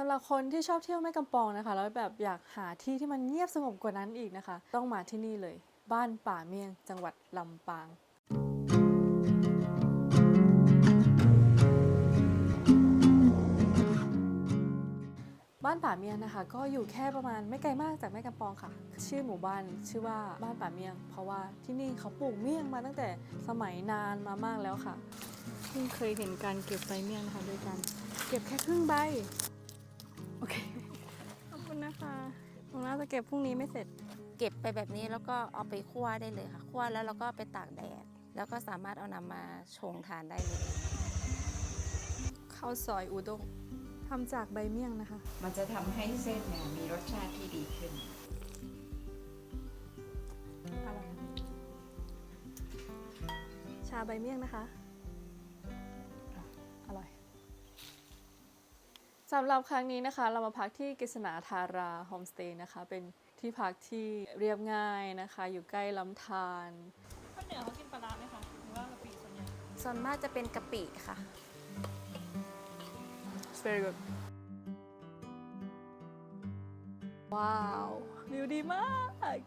สำหรับคนที่ชอบเที่ยวแม่กำปองนะคะ แล้วแบบอยากหาที่ที่มันเงียบสงบกว่านั้นอีกนะคะ ต้องมาที่นี่เลย บ้านป่าเมียง จังหวัดลำปางบ้านป่าเมียงนะคะ ก็อยู่แค่ประมาณไม่ไกลมากจากแม่กำปองค่ะ ชื่อหมู่บ้านชื่อว่าบ้านป่าเมียง เพราะว่าที่นี่เขาปลูกเมี่ยงมาตั้งแต่สมัยนานมามากแล้วค่ะเพิ่งเคยเห็นการเก็บใบเมี่ยงนะคะโดยการเก็บแค่ครึ่งใบ โอเค ขอบคุณนะคะตรงน่าจะเก็บพรุ่งนี้ไม่เสร็จ เก็บไปแบบนี้แล้วก็เอาไปคั่วได้เลยค่ะคั่วแล้วเราก็ไปตากแดด แล้วก็สามารถเอานำมาชงทานได้เลยข้าวซอยอุด้งทำจากใบเมี่ยงนะคะ มันจะทำให้เส้นเนี่ยมีรสชาติที่ดีขึ้นอร่อยชาใบเมี่ยงนะคะ สำหรับครั้งนี้นะคะ เรามาพักที่กฤษณาธาราโฮมสเตย์นะคะ เป็นที่พักที่เรียบง่ายนะคะ อยู่ใกล้ลำธารคนเหนือเขากินปลาร้าไหมคะหรือว่ากะปิส่วนใหญ่ส่วนมากจะเป็นกะปิค่ะ It's very good ว้าววิวดีมาก